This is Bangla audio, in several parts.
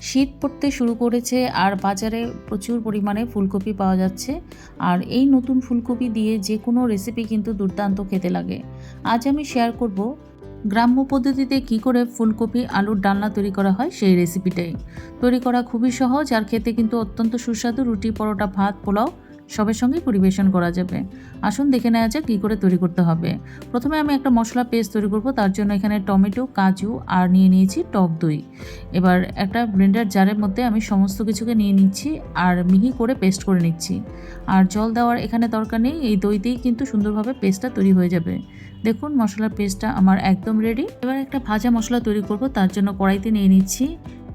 শীত পড়তে শুরু করেছে আর বাজারে প্রচুর পরিমাণে ফুলকপি পাওয়া যাচ্ছে। আর এই নতুন ফুলকপি দিয়ে যে কোনো রেসিপি কিন্তু দুর্দান্ত খেতে লাগে। আজ আমি শেয়ার করব গ্রাম্য পদ্ধতিতে কি করে ফুলকপি আলুর ডালনা তৈরি করা হয় সেই রেসিপিটাই তৈরি করা খুবই সহজ আর খেতে কিন্তু অত্যন্ত সুস্বাদু। রুটি, পরোটা, ভাত, পোলাও সবের সঙ্গে পরিবেশন করা যাবে। আসুন দেখে নেওয়া যাক কী করে তৈরি করতে হবে। প্রথমে আমি একটা মশলা পেস্ট তৈরি করব, তার জন্য এখানে টমেটো, কাজু আর নিয়ে নিয়েছি টক দই। এবার একটা ব্লেন্ডার জারের মধ্যে আমি সমস্ত কিছুকে নিয়ে নিচ্ছি আর মিহি করে পেস্ট করে নিচ্ছি। আর জল দেওয়ার এখানে দরকার নেই, এই দইতেই কিন্তু সুন্দরভাবে পেস্টটা তৈরি হয়ে যাবে। দেখুন, মশলার পেস্টটা আমার একদম রেডি এবার একটা ভাজা মশলা তৈরি করব, তার জন্য কড়াইতে নিয়ে নিচ্ছি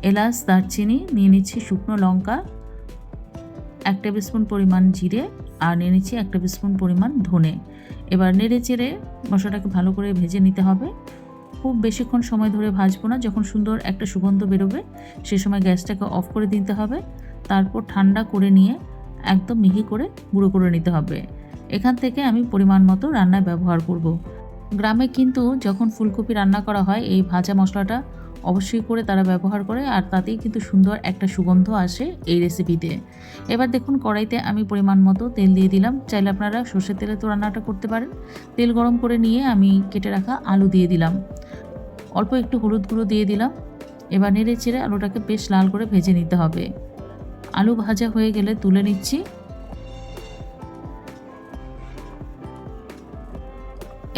এলাচ, দারচিনি, নিয়ে নিচ্ছি শুকনো লঙ্কা এক টেবিল স্পুন পরিমাণ জিরে আর নিয়ে নিচ্ছি এক টেবিল স্পুন পরিমাণ ধনে। এবার নেড়ে চেড়ে মশলাটাকে ভালো করে ভেজে নিতে হবে। খুব বেশিক্ষণ সময় ধরে ভাজবো না, যখন সুন্দর একটা সুগন্ধ বেরোবে, সে সময় গ্যাসটাকে অফ করে দিতে হবে। তারপর ঠান্ডা করে নিয়ে একদম মিহি করে গুঁড়ো করে নিতে হবে। এখান থেকে আমি পরিমাণ মতো রান্নায় ব্যবহার করব। গ্রামে কিন্তু যখন ফুলকপি রান্না করা হয়, এই ভাজা মশলাটা অবশ্যই করে তারা ব্যবহার করে আর তাতেই কিন্তু সুন্দর একটা সুগন্ধ আসে এই রেসিপিতে এবার দেখুন কড়াইতে আমি পরিমাণ মতো তেল দিয়ে দিলাম। চাইলে আপনারা সর্ষের তেলে তো রান্নাটা করতে পারেন। তেল গরম করে নিয়ে আমি কেটে রাখা আলু দিয়ে দিলাম। অল্প একটু হলুদ গুঁড়ো দিয়ে দিলাম। এবার নেড়ে চেড়ে আলুটাকে বেশ লাল করে ভেজে নিতে হবে। আলু ভাজা হয়ে গেলে তুলে নিচ্ছি।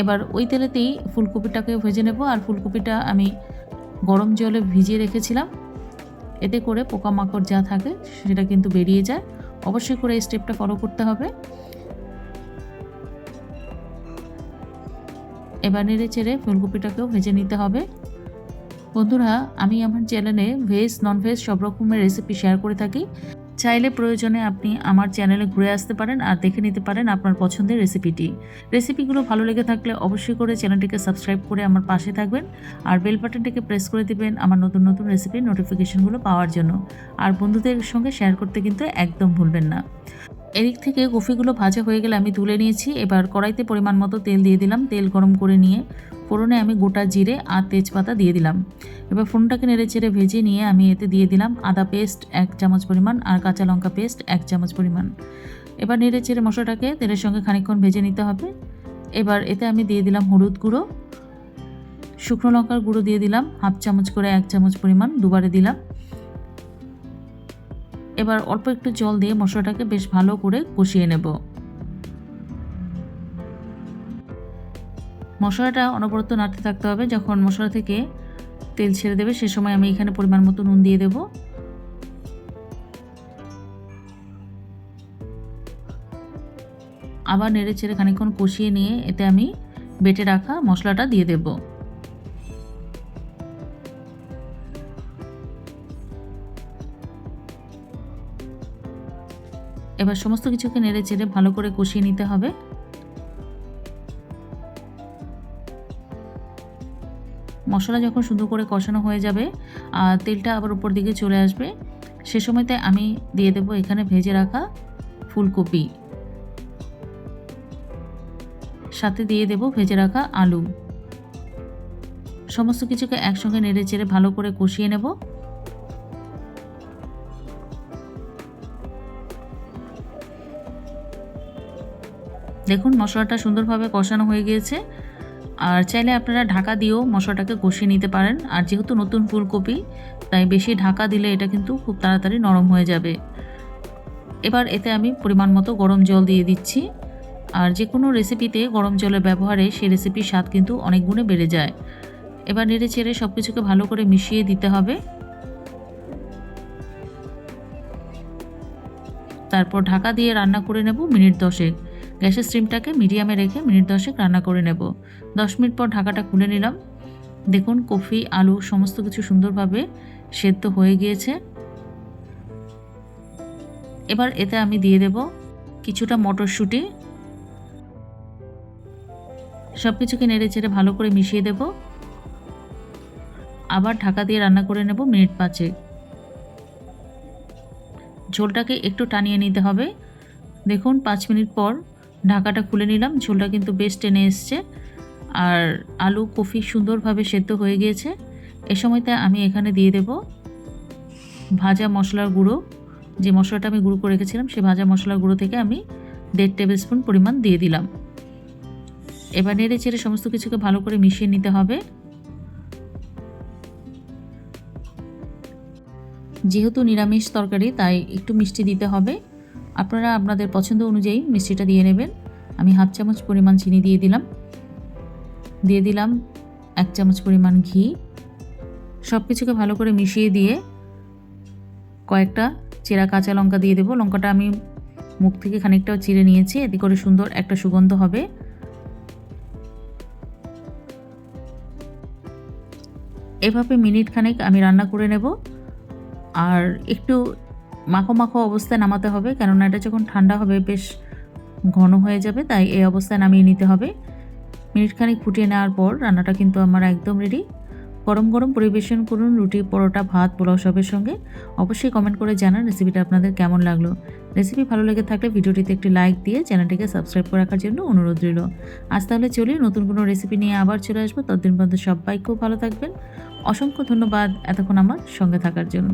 এবার ওই তেলেতেই ফুলকপিটাকে ভেজে নেব। আর ফুলকপিটা আমি গরম জলে ভিজিয়ে রেখেছিলাম। এতে করে পোকামাকড় যা থাকে সেটা কিন্তু বেরিয়ে যায়। অবশ্যই করে এই স্টেপটা ফলো করতে হবে। এবার নেড়ে চেড়ে ফুলকপিটাকেও ভেজে নিতে হবে। বন্ধুরা, আমি আমার চ্যানেলে ভেজ নন ভেজ সব রকমের রেসিপি শেয়ার করে থাকি। চাইলে প্রয়োজনে আপনি আমার চ্যানেলে ঘুরে আসতে পারেন আর দেখে নিতে পারেন আপনার পছন্দের রেসিপিটি। রেসিপিগুলো ভালো লেগে থাকলে অবশ্যই করে চ্যানেলটিকে সাবস্ক্রাইব করে আমার পাশে থাকবেন আর বেল বাটনটিকে প্রেস করে দিবেন আমার নতুন নতুন রেসিপির নোটিফিকেশনগুলো পাওয়ার জন্য। আর বন্ধুদের সঙ্গে শেয়ার করতে কিন্তু একদম ভুলবেন না। এদিক থেকে কফিগুলো ভাজা হয়ে গেলে আমি তুলে নিয়েছি। এবার কড়াইতে পরিমাণ মতো তেল দিয়ে দিলাম। তেল গরম করে নিয়ে ফোড়নে আমি গোটা জিরে আর তেজপাতা দিয়ে দিলাম। এবার ফোনটাকে নেড়ে চেড়ে ভেজে নিয়ে আমি এতে দিয়ে দিলাম আদা পেস্ট এক চামচ পরিমাণ আর কাঁচা লঙ্কা পেস্ট এক চামচ পরিমাণ। এবার নেড়ে চেড়ে মশলাটাকে তেলের সঙ্গে খানিকক্ষণ ভেজে নিতে হবে। এবার এতে আমি দিয়ে দিলাম হলুদ গুঁড়ো। শুকনো লঙ্কার গুঁড়ো দিয়ে দিলাম। হাফ চামচ করে এক চামচ পরিমাণ দুবারে দিলাম। এবার অল্প একটু জল দিয়ে মশলাটাকে বেশ ভালো করে কষিয়ে নেব। মশলাটা অনবরত নাড়তে থাকতে হবে। যখন মশলা থেকে তেল ছেড়ে দেবে, সে সময় আমি এখানে পরিমাণ মতো নুন দিয়ে দেব। আবার নেড়ে চেড়ে খানিকক্ষণ কষিয়ে নিয়ে এতে আমি বেটে রাখা মশলাটা দিয়ে দেবো। এবার সমস্ত কিছুকে নেড়ে চেড়ে ভালো করে কষিয়ে নিতে হবে। মশলা যখন সুন্দর করে কষানো হয়ে যাবে আর তেলটা আবার উপর দিকে চলে আসবে। সে সময়তে আমি দিয়ে দেব এখানে ভেজে রাখা ফুলকপি। সাথে দিয়ে দেব ভেজে রাখা আলু। সমস্ত কিছুকে একসঙ্গে নেড়ে চেড়ে ভালো করে কষিয়ে নেব। দেখুন, মশলাটা সুন্দরভাবে কষানো হয়ে গিয়েছে। আর চাইলে আপনারা ঢাকা দিয়েও মশলাটাকে কষিয়ে নিতে পারেন। আর যেহেতু নতুন ফুলকপি, তাই বেশি ঢাকা দিলে এটা কিন্তু খুব তাড়াতাড়ি নরম হয়ে যাবে। এবার এতে আমি পরিমাণ মতো গরম জল দিয়ে দিচ্ছি। আর যে কোনো রেসিপিতে গরম জলের ব্যবহারে সেই রেসিপির স্বাদ কিন্তু অনেক গুণে বেড়ে যায়। এবার নেড়ে চেড়ে সব কিছুকে ভালো করে মিশিয়ে দিতে হবে। তারপর ঢাকা দিয়ে রান্না করে নেব মিনিট দশেক। গ্যাসের স্টিমটাকে মিডিয়ামে রেখে মিনিট দশেক রান্না করে নেব। দশ মিনিট পর ঢাকাটা খুলে নিলাম। দেখুন, কফি, আলু, সমস্ত কিছু সুন্দরভাবে সেদ্ধ হয়ে গিয়েছে। এবার এতে আমি দিয়ে দেব কিছুটা মটরশুঁটি। সব কিছুকে নেড়ে চেড়ে ভালো করে মিশিয়ে দেব। আবার ঢাকা দিয়ে রান্না করে নেব মিনিট পাঁচেক। ঝোলটাকে একটু টানিয়ে নিতে হবে। দেখুন, পাঁচ মিনিট পর ঢাকাটা খুলে নিলাম। ঝোলটা কিন্তু বেশ টেনে এসছে। আর আলু কফি সুন্দরভাবে সেদ্ধ হয়ে গিয়েছে। এ সময়তে আমি এখানে দিয়ে দেব ভাজা মশলার গুঁড়ো। যে মশলাটা আমি গুঁড়ো করে রেখেছিলাম সেই ভাজা মশলার গুঁড়ো থেকে আমি দেড় টেবিল স্পুন পরিমাণ দিয়ে দিলাম। এবার নেড়ে চেড়ে সমস্ত কিছুকে ভালো করে মিশিয়ে নিতে হবে। যেহেতু নিরামিষ তরকারি, তাই একটু মিষ্টি দিতে হবে। আপনারা আপনাদের পছন্দ অনুযায়ী মিষ্টিটা দিয়ে নেবেন। আমি হাফ চামচ পরিমাণ চিনি দিয়ে দিলাম। দিয়ে দিলাম এক চামচ পরিমাণ ঘি। সব কিছুকে ভালো করে মিশিয়ে দিয়ে কয়েকটা চেরা কাঁচা লঙ্কা দিয়ে দেবো। লঙ্কাটা আমি মুখ থেকে খানিকটাও চিড়ে নিয়েছি। এতে করে সুন্দর একটা সুগন্ধ হবে। এভাবে মিনিট খানেক আমি রান্না করে নেব। আর একটু মাখো মাখো অবস্থায় নামাতে হবে, কেননা এটা যখন ঠান্ডা হবে বেশ ঘন হয়ে যাবে, তাই এই অবস্থায় নামিয়ে নিতে হবে। মিনিট খানেক ফুটিয়ে নেওয়ার পর রান্নাটা কিন্তু আমার একদম রেডি গরম গরম পরিবেশন করুন, রুটি, পরোটা, ভাত, পোলাও সবের সঙ্গে। অবশ্যই কমেন্ট করে জানান রেসিপিটা আপনাদের কেমন লাগল। রেসিপি ভালো লেগে থাকলে ভিডিওটিতে একটি লাইক দিয়ে চ্যানেলটিকে সাবস্ক্রাইব করে রাখার জন্য অনুরোধ রইল। আজ তাহলে চলি নতুন কোনো রেসিপি নিয়ে আবার চলে আসব। ততদিন পর্যন্ত সবাই খুব ভালো থাকবেন। অসংখ্য ধন্যবাদ এতক্ষণ আমার সঙ্গে থাকার জন্য।